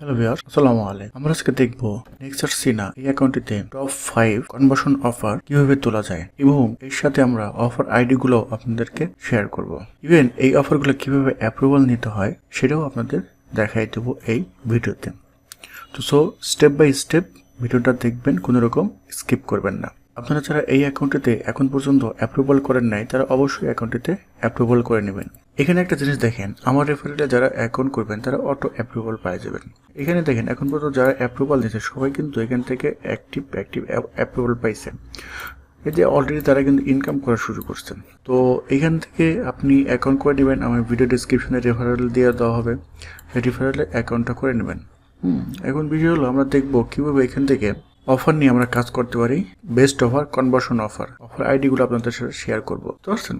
Hello viewer আসসালামু আলাইকুম আমরা আজকে দেখব নেক্সার সিনা এই অ্যাকাউন্টটিতে টপ ফাইভ কনভার্সন অফার কীভাবে তোলা যায় এবং এর সাথে আমরা অফার আইডি গুলো আপনাদেরকে শেয়ার করব। ইভেন এই অফারগুলো কীভাবে অ্যাপ্রুভাল নিতে হয় সেটাও আপনাদের দেখাই দেবো এই ভিডিওতে। তো সো স্টেপ বাই স্টেপ ভিডিওটা দেখবেন, কোনো রকম স্কিপ করবেন না। আপনারা যারা এই অ্যাকাউন্টটিতে এখন পর্যন্ত অ্যাপ্রুভাল করেন নাই, তারা অবশ্যই অ্যাকাউন্টটিতে অ্যাপ্রুভাল করে নেবেন। এখানে একটা জিনিস দেখেন আমার রেফারেলে যারা অ্যাকাউন্ট করবেন তারা অটো অ্যাপ্রুভাল পাই যাবেন। এখানে দেখেন এখন পর্যন্ত যারা অ্যাপ্রুভাল দিয়েছে সবাই কিন্তু এখান থেকে অ্যাক্টিভ অ্যাক্টিভ অ্যাপ্রুভাল পাইছে। এই যে অলরেডি তারা কিন্তু ইনকাম করা শুরু করছেন তো এখান থেকে আপনি অ্যাকাউন্ট করে নেবেন আমার ভিডিও ডিসক্রিপশনে রেফারেল দিয়ে দেওয়া হবে। সেই রেফারেলে অ্যাকাউন্টটা করে নেবেন। হুম। এখন বিষয় হলো আমরা দেখব কীভাবে এখান থেকে অফার নিয়ে আমরা কাজ করতে পারি। Best offer conversion offer offer আইডিগুলো আপনাদের সাথে শেয়ার করব। বুঝতে পারছেন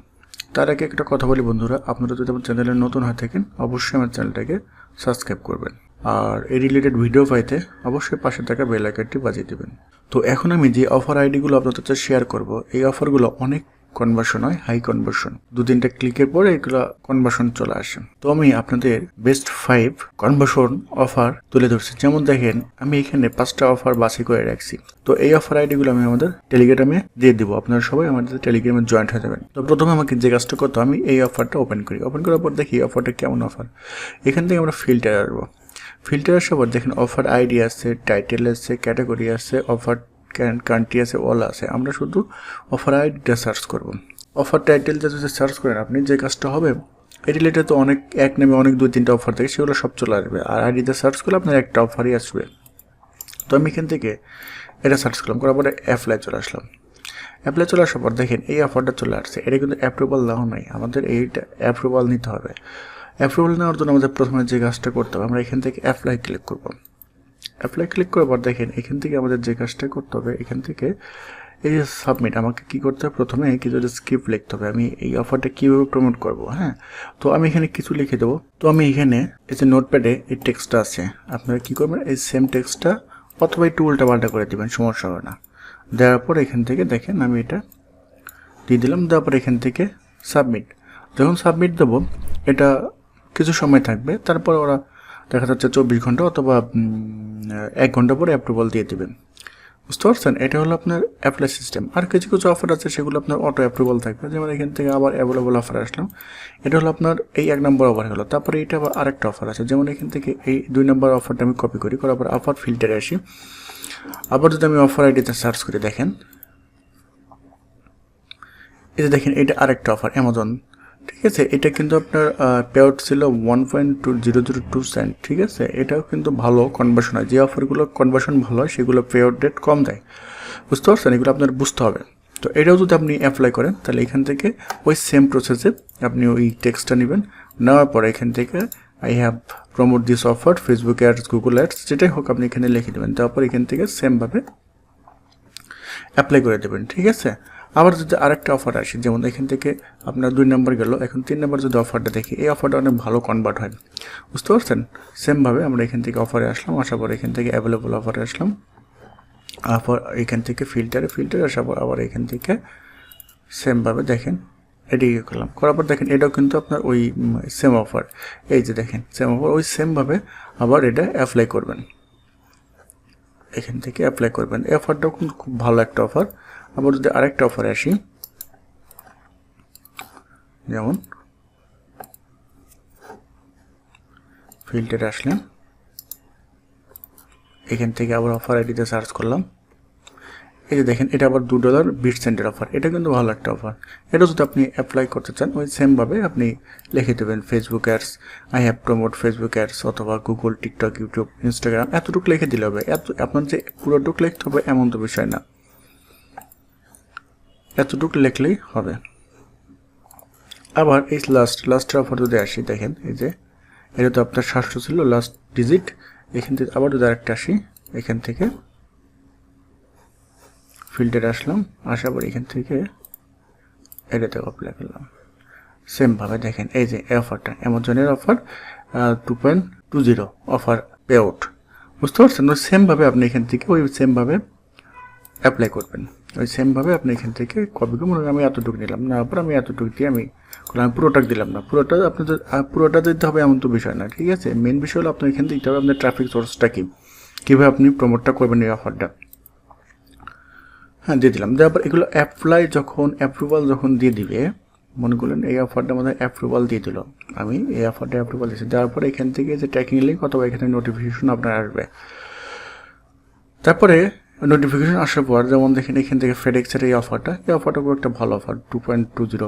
তার আগে একটা কথা বলি বন্ধুরা, আপনারা যদি আমার চ্যানেলে নতুন হয়ে থাকেন, অবশ্যই আমার চ্যানেলটাকে সাবস্ক্রাইব করবেন। আর এই রিলেটেড ভিডিও পাইতে অবশ্যই পাশে থাকা বেল বাজিয়ে দেবেন। তো এখন আমি যে অফার আইডিগুলো আপনাদের সাথে শেয়ার করব, এই অফারগুলো অনেক কনভার্সন হয় হাই কনভার্সন দু তিনটা ক্লিকের পরে এগুলো কনভার্সন চলে আসে। তো আমি আপনাদের বেস্ট ফাইভ কনভার্সন অফার তুলে ধরছি। যেমন দেখেন, আমি এখানে পাঁচটা অফার বাছাই করে রাখছি। তো এই অফার আইডিগুলো আমি আমাদের টেলিগ্রামে দিয়ে দিব। আপনারা সবাই আমাদের টেলিগ্রামে জয়েন্ট হয়ে যাবেন। তো প্রথমে আমাকে যে কাজটা করতো আমি এই অফারটা ওপেন করি। ওপেন করার পর দেখি অফারটা কেমন অফার এখান থেকে আমরা ফিল্টার আসব। ফিল্টার আসার পর দেখেন অফার আইডি আছে টাইটেল আছে ক্যাটাগরি আছে অফার কান্ট্রি আছে অল আছে আমরা শুধু অফার আইডিটা সার্চ করব। অফার টাইটেলটা যদি সার্চ করেন আপনি, যে কাজটা হবে এই রিলেটেড তো অনেক, এক নেমে অনেক দুই তিনটা অফার থাকে, সেগুলো সব চলে আসবে। আর আইডিতে সার্চ করলে আপনার একটা অফারই আসবে। তো আমি এখান থেকে এটা সার্চ করলাম, করার পরে অ্যাপ্লাই চলে আসলাম। অ্যাপ্লাই চলে আসার পর দেখেন, এই অফারটা চলে আসছে। এটা কিন্তু অ্যাপ্রুভাল দেওয়া নাই। আমাদের এইটা অ্যাপ্রুভাল নিতে হবে। অ্যাপ্রুভাল নেওয়ার জন্য আমাদের প্রথমে যে কাজটা করতে হবে, আমরা এখান থেকে অ্যাপ্লাই ক্লিক করব। অ্যাপ্লাই ক্লিক করার পর দেখেন, এখান থেকে আমাদের যে কাজটা করতে হবে, এখান থেকে এই যে সাবমিট আমাকে কি করতে হবে? প্রথমে কিছু একটা স্ক্রিপ্ট লিখতে হবে। আমি এই অফারটা কীভাবে প্রমোট করব হ্যাঁ? তো আমি এখানে কিছু লিখে দেবো। তো আমি এখানে এই যে নোটপ্যাডে এই টেক্সটটা আছে। আপনারা কী করবেন? এই সেম টেক্সটটা অথবা একটু উল্টা পাল্টা করে দেবেন, সমস্যা হবে না। দেওয়ার পর এখান থেকে দেখেন, আমি এটা দিয়ে দিলাম। দেওয়ার পর এখান থেকে সাবমিট যখন সাবমিট দেবো, এটা কিছু সময় থাকবে। তারপর ওরা দেখা যাচ্ছে চব্বিশ ঘণ্টা অথবা এক ঘণ্টা পরে অ্যাপ্রুভাল দিয়ে দেবেন। বুঝতে পারছেন? এটা হলো আপনার অ্যাপ্লাই সিস্টেম আর কিছু কিছু অফার আছে, সেগুলো আপনার অটো অ্যাপ্রুভাল থাকবে। যেমন এখান থেকে আবার অ্যাভেলেবল অফার আসলাম এটা হলো আপনার এই এক নম্বর অফার হলো। তারপরে এটা আবার আরেকটা অফার আছে। যেমন এখান থেকে এই দুই নম্বর অফারটা আমি কপি করি। করার পর অফার ফিল্টারে আসি। আবার যদি আমি অফার আইডিতে সার্চ করে দেখেন। যে দেখেন, এটা আরেকটা অফার অ্যামাজন ঠিক আছে, এটা কিন্তু আপনার পেআউট ছিল one point two zero zero two cent ঠিক আছে? এটাও কিন্তু ভালো কনভার্সন হয়। যে অফারগুলো কনভার্সন ভালো হয়, সেগুলো পেআউট রেট কম দেয়। বুঝতে পারছেন? এগুলো আপনার বুঝতে হবে। তো এটাও যদি আপনি অ্যাপ্লাই করেন, তাহলে এখান থেকে ওই সেম প্রসেসে আপনি ওই টেক্সটটা নেবেন। নেওয়ার পরে এখান থেকে I have promote this offer Facebook ads Google ads যেটাই হোক আপনি এখানে লিখে দেবেন। তারপর এখান থেকে সেমভাবে অ্যাপ্লাই করে দেবেন, ঠিক আছে? আবার যদি আরেকটা অফার আসে, যেমন এখান থেকে আপনার দুই নম্বর গেল, এখন তিন নম্বর যদি অফারটা দেখি, এই অফারটা অনেক ভালো কনভার্ট হয়। বুঝতে পারছেন? সেমভাবে আমরা এখান থেকে অফারে আসলাম আসার পর এখান থেকে অ্যাভেলেবল অফারে আসলাম। আবার এখান থেকে ফিল্টারে ফিল্টারে আসার পর আবার এখান থেকে সেমভাবে দেখেন এটি করলাম। করার পর দেখেন, এটাও কিন্তু আপনার ওই সেম অফার এই যে দেখেন সেম অফার ওই সেমভাবে আবার এটা অ্যাপ্লাই করবেন। এখান থেকে অ্যাপ্লাই করবেন। এই অফারটাও কিন্তু খুব ভালো একটা অফার আবার যদি আরেকটা অফারে আসি, যেমন ফিল্টারে আসলেন এখান থেকে আবার অফার আইডিতে সার্চ করলাম। এই যে দেখেন, এটা আবার দু ডলার বিট সেন্টের অফার এটা কিন্তু ভালো একটা অফার এটা যদি আপনি অ্যাপ্লাই করতে চান, ওই সেমভাবে আপনি লিখে দেবেন Facebook ads I have promote Facebook ads অথবা গুগল টিকটক ইউটিউব ইনস্টাগ্রাম এতটুকু লিখে দিলে হবে। এত আপনার যে পুরোটুকু লিখতে হবে এমন তো বিষয় না। এতটুকু লিখলেই হবে। আবার এই লাস্ট লাস্টের অফার যদি আসি, দেখেন এই যে, এটা তো আপনার সাতশো ছিল লাস্ট ডিজিট এখান থেকে আবার যদি আরেকটা আসি, এখান থেকে ফিল্টারে আসলাম, আসার পর এখান থেকে এটাতে অ্যাপ্লাই করলাম। সেমভাবে দেখেন, এই যে অফারটা অ্যামাজনের offer two point two zero offer payout বুঝতে পারছেন? সেমভাবে আপনি এখান থেকে ওই সেমভাবে অ্যাপ্লাই করবেন। ওই সেমভাবে আপনি এখান থেকে কপি করে মনে আমি এতটুকু নিলাম না পর আমি এতটুকু দিয়ে আমি আমি পুরোটা দিলাম না। পুরোটা আহ, পুরোটা দিতে হবে এমন তো বিষয় না ঠিক আছে? মেন বিষয় হলো আপনার এখানে দিতে হবে আপনার ট্রাফিক সোর্সটা কী? কীভাবে আপনি প্রমোটটা করবেন এই অফারটা হ্যাঁ দিয়ে দিলাম। দেওয়ার পর এগুলো অ্যাপ্লাই যখন অ্যাপ্রুভাল যখন দিয়ে দিবে মনে করলেন এই অফারটা আমাদের অ্যাপ্রুভাল দিয়ে দিল। আমি এই অফারটা অ্যাপ্রুভাল দিয়েছি। দেওয়ার পরে এখান থেকে যে ট্র্যাকিং লিঙ্ক অথবা এখানে নোটিফিকেশন আপনার আসবে। তারপরে নোটিফিকেশন আসার পর যেমন দেখেন এখান থেকে ফেডেক্সের এই অফারটা এই অফারটা খুব একটা ভালো offer two point two zero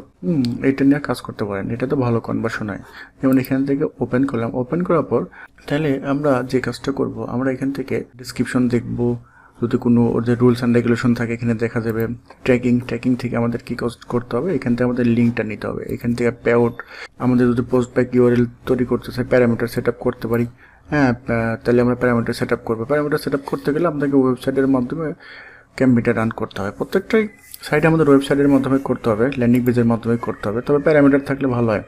এটা নিয়ে কাজ করতে পারেন, এটা তো ভালো কনভার্সন হয়। যেমন এখান থেকে ওপেন করলাম ওপেন করার পর তাহলে আমরা যে কাজটা করব, আমরা এখান থেকে ডিসক্রিপশন দেখব, যদি কোনো ওদের রুলস অ্যান্ড রেগুলেশন থাকে, এখানে দেখা যাবে ট্র্যাকিং ট্র্যাকিং থেকে আমাদের কী কাজ করতে হবে, এখান থেকে আমাদের লিঙ্কটা নিতে হবে। এখান থেকে পেআউট আমাদের যদি পোস্ট ব্যাক ইউআরএল তৈরি করতে চাই প্যারামিটার সেট করতে পারি হ্যাঁ তাহলে আমরা প্যারামিটার সেট আপ করব। প্যারামিটার সেট আপ করতে গেলে আপনাকে ওয়েবসাইটের মাধ্যমে ক্যাম্পিটা রান করতে হবে। প্রত্যেকটাই সাইটে আমাদের ওয়েবসাইটের মাধ্যমে করতে হবে ল্যান্ডিং পেজের মাধ্যমে করতে হবে। তবে প্যারামিটার থাকলে ভালো হয়।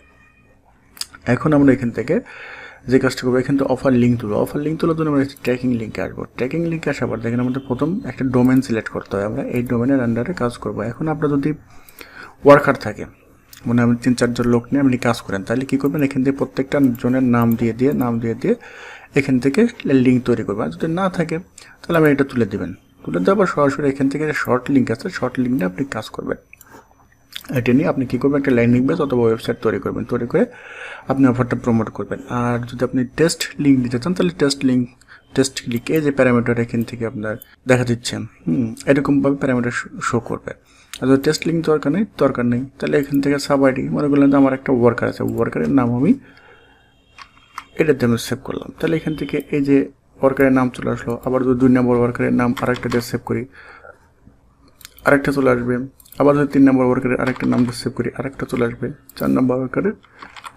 এখন আমরা এখান থেকে যে কাজটা করব, এখান থেকে অফার লিঙ্ক তুলবো। অফার লিঙ্ক তোলার জন্য আমরা ট্র্যাকিং লিঙ্কে আসব। ট্র্যাকিং লিঙ্কে আসার পর দেখেন আমাদের প্রথম একটা ডোমেন সিলেক্ট করতে হবে। আমরা এই ডোমেনের আন্ডারে কাজ করব। এখন আপনার যদি ওয়ার্কার থাকে মনে আমি তিন, চারজন লোক নিয়ে আপনি কাজ করেন। তাহলে কী করবেন? এখান থেকে প্রত্যেকটা জনের নাম দিয়ে দিয়ে, নাম দিয়ে দিয়ে এখান থেকে লিঙ্ক তৈরি করবেন। আর যদি না থাকে, তাহলে আপনি এটা তুলে দেবেন। তুলে দেওয়ার সরাসরি এখান থেকে শর্ট লিঙ্ক আছে শর্ট লিঙ্ক নিয়ে আপনি কাজ করবেন। এটা নিয়ে আপনি কী করবেন? একটা ল্যান্ডিং পেজ অথবা ওয়েবসাইট তৈরি করবেন। তৈরি করে আপনি অফারটা প্রমোট করবেন। আর যদি আপনি টেস্ট লিঙ্ক দিতে চান, তাহলে টেস্ট লিঙ্ক টেস্ট লিঙ্কে যে প্যারামিটার এখান থেকে আপনার দেখা দিচ্ছেন। হুম, এরকমভাবে প্যারামিটার শো করবে। আর টেস্ট লিঙ্ক দরকার নেই? দরকার নেই। তাহলে এখান থেকে সাব আইডি মনে করলেন যে আমার একটা ওয়ার্কার আছে ওয়ার্কারের নাম আমি এটাতে আমি সেভ করলাম। তাহলে এখান থেকে এই যে ওয়ার্কারের নাম চলে আসলো, আবার যদি দুই নম্বর ওয়ার্কারের নাম আরেকটা দিয়ে সেভ করি, আরেকটা চলে আসবে। আবার যদি তিন নম্বর ওয়ার্কারের আরেকটা নাম দিয়ে সেভ করি, আরেকটা চলে আসবে। চার নম্বর ওয়ার্কারের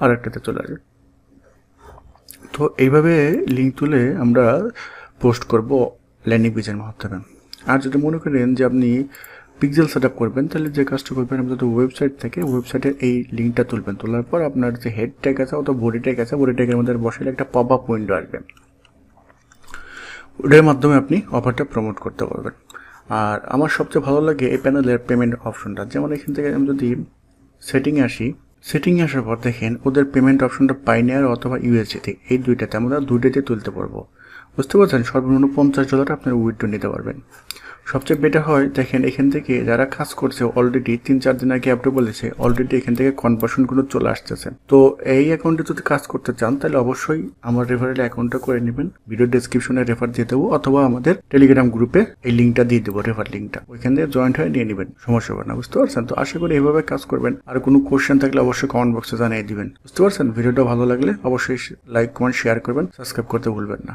আরেকটাতে চলে আসবে। তো এইভাবে লিঙ্ক তুলে আমরা পোস্ট করব ল্যান্ডিং পেজের মাধ্যমে। আর যদি মনে করেন যে আপনি পিক্সেল সেট করবেন, তাহলে যে কাজটা করবেন, আপনি যদি ওয়েবসাইট থেকে ওয়েবসাইটের এই লিঙ্কটা তুলবেন। তোলার পর আপনার যে হেড ট্যাগ আছে অথবা বডি ট্যাগ আছে বডি ট্যাগের মধ্যে বসালে একটা পপ আপ উইন্ডো আসবে। ওটার মাধ্যমে আপনি অফারটা প্রমোট করতে পারবেন। আর আমার সবচেয়ে ভালো লাগে এই প্যানেলের পেমেন্ট অপশনটা যেমন এখান থেকে আমি যদি সেটিংয়ে আসি সেটিংয়ে আসার পর দেখেন, ওদের পেমেন্ট অপশনটা পাইনিয়ার অথবা ইউএসএতে এই দুইটাতে আমরা দুইটাতে তুলতে পারব। বুঝতে পারছেন? সর্বনিম্ন পঞ্চাশ ডলার আপনার উইথড্র নিতে পারবেন। সবচেয়ে বেটার হয়, দেখেন এখান থেকে যারা কাজ করছে অলরেডি তিন, চার দিন আগে আপনি বলেছে অলরেডি এখান থেকে কনভার্সনগুলো চলে আসতেছে। তো এই অ্যাকাউন্টে যদি কাজ করতে চান, তাহলে অবশ্যই আমার রেফারেল অ্যাকাউন্টটা করে নেবেন। ভিডিও ডেসক্রিপশনে রেফার দিয়ে দেবো, অথবা আমাদের টেলিগ্রাম গ্রুপে এই লিঙ্কটা দিয়ে দেবো রেফার লিঙ্কটা ওইখান থেকে জয়েন্ট হয়ে নিয়ে নেবেন, সমস্যা হবে না, বুঝতে পারছেন? তো আশা করি এইভাবে কাজ করবেন। আর কোনো কোশ্চেন থাকলে অবশ্যই কমেন্ট বক্সে জানিয়ে দিবেন, বুঝতে পারছেন? ভিডিওটা ভালো লাগলে অবশ্যই লাইক কমেন্ট শেয়ার করবেন সাবস্ক্রাইব করতে ভুলবেন না।